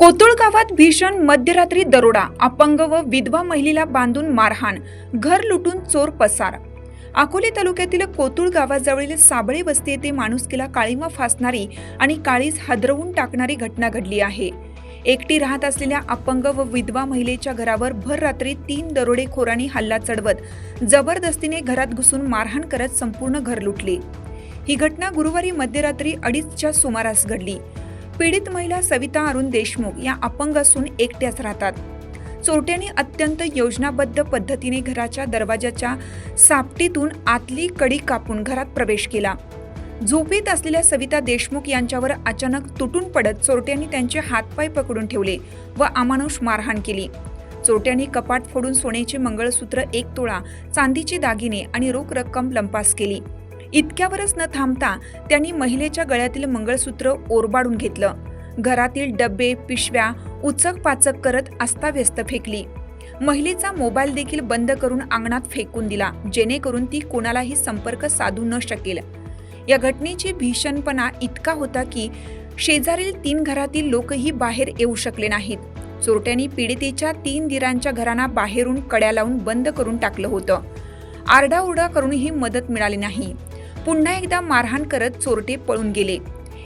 कोतुळ गावात भीषण मध्यरात्री दरोडा अपंग व विधवा महिलेला बांधून मारहाण घर लुटून चोर पसार. अकोले तालुक्यातील कोतुळ गावाजवळील साबळे वस्ती येथे माणुसकीला काळीमा फासणारी आणि काळीज हादरवून टाकणारी घटना घडली आहे. एकटी राहत असलेल्या अपंग व विधवा महिलेच्या घरावर भर रात्री तीन दरोडेखोरांनी हल्ला चढवत जबरदस्तीने घरात घुसून मारहाण करत संपूर्ण घर लुटले. ही घटना गुरुवारी मध्यरात्री अडीचच्या सुमारास घडली. पीडित महिला सविता अरुण देशमुख या अपंग असून एकट्याच राहतात. चोरट्यांनी अत्यंत योजनाबद्ध पद्धतीने घराच्या दरवाजाच्या सापटीतून आतली कडी कापून घरात प्रवेश केला. झोपेत असलेल्या सविता देशमुख यांच्यावर अचानक तुटून पडत चोरट्यांनी त्यांचे हातपाय पकडून ठेवले व अमानुष मारहाण केली. चोरट्यांनी कपाट फोडून सोन्याचे मंगळसूत्र एक तोळा चांदीचे दागिने आणि रोख रक्कम लंपास केली. इतक्यावरच न थांबता त्यांनी महिलेच्या गळ्यातील मंगळसूत्र ओरबाडून घेतलं. घरातील डबे पिशव्या उचक पाचक करत अस्ताव्यस्त फेकली. महिलेचा मोबाईल देखील बंद करून अंगणात फेकून दिला जेणेकरून ती कोणालाही संपर्क साधू न शकेल. या घटनेची भीषणपणा इतका होता की शेजारील तीन घरातील लोकही बाहेर येऊ शकले नाहीत. चोरट्यांनी पीडितेच्या तीन दिरांच्या घरांना बाहेरून कड्या लावून बंद करून टाकलं होतं. आरडाओरडा करूनही मदत मिळाली नाही. पुन्हा एकदा मारहाण करत चोरटे पळून गेले.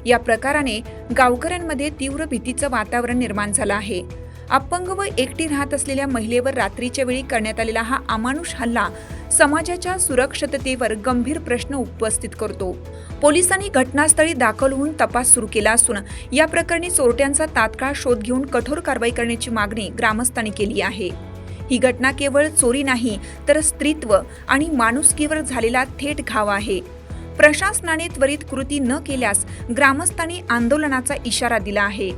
या प्रकाराने गावकऱ्यांमध्ये तीव्र भीतीचं वातावरण निर्माण झालं आहे. अपंग व एकटी राहत असलेल्या महिलेवर रात्रीच्या वेळी करण्यात आलेला हा अमानुष हल्ला समाजाच्या सुरक्षिततेवर गंभीर प्रश्न उपस्थित करतो. पोलिसांनी घटनास्थळी दाखल होऊन तपास सुरू केला असून या प्रकरणी चोरट्यांचा तात्काळ शोध घेऊन कठोर कारवाई करण्याची मागणी ग्रामस्थांनी केली आहे. ही घटना केवळ चोरी नाही तर स्त्रीत्व आणि माणुसकीवर झालेला थेट घाव आहे. प्रशासनाने त्वरित कृती न केल्यास ग्रामस्थांनी आंदोलनाचा इशारा दिला आहे.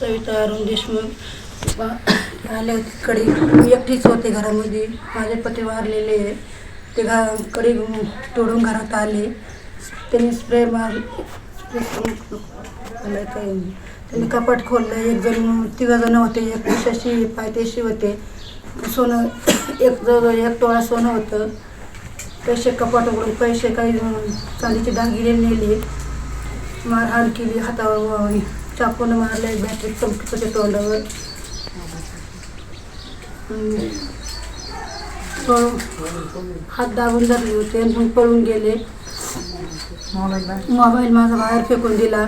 सविता अरुण देशमुख बा- आले होते कडे मी एकटीच होते घरामध्ये. माझे पती वारलेले आहे. ते घा कडे तोडून घरात आले. त्यांनी स्प्रे मार त्यांनी कपाट खोललं. एक जण तिघ जण होते. एक शशी पायथेशी होते. सोनं एक जवळ एक टोळा सोनं होतं. पैसे कपाट उघडून पैसे काही चांदीचे दागिने नेले. मारहाण केली हातावर चाकून मारले बॅटरी चमकीत होते तोंडावर. पळून हात दाबून धरले होते आणि मग पळून गेले. मोबाईल माझा बाहेर फेकून दिला.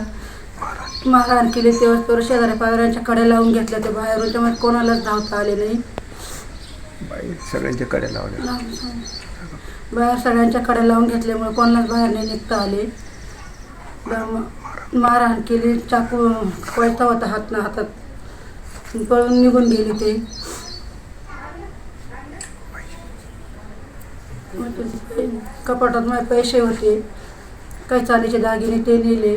मारहाण केली तेव्हा तर शेजाऱ्या पायऱ्यांच्या कड्या लावून घेतल्या. ते बाहेरून त्यामुळे कोणालाच धावता आले नाही. सगळ्यांच्या कडे लावल्या. बाहेर सगळ्यांच्या कड्या लावून घेतल्यामुळे कोणालाच बाहेर नाही निघता आले. मारहाण केली चाकू पळता होता हात ना हातात. पळून निघून गेले ते. मग कपाटात माझे पैसे होते. काही चालीचे दागिने ते नेले.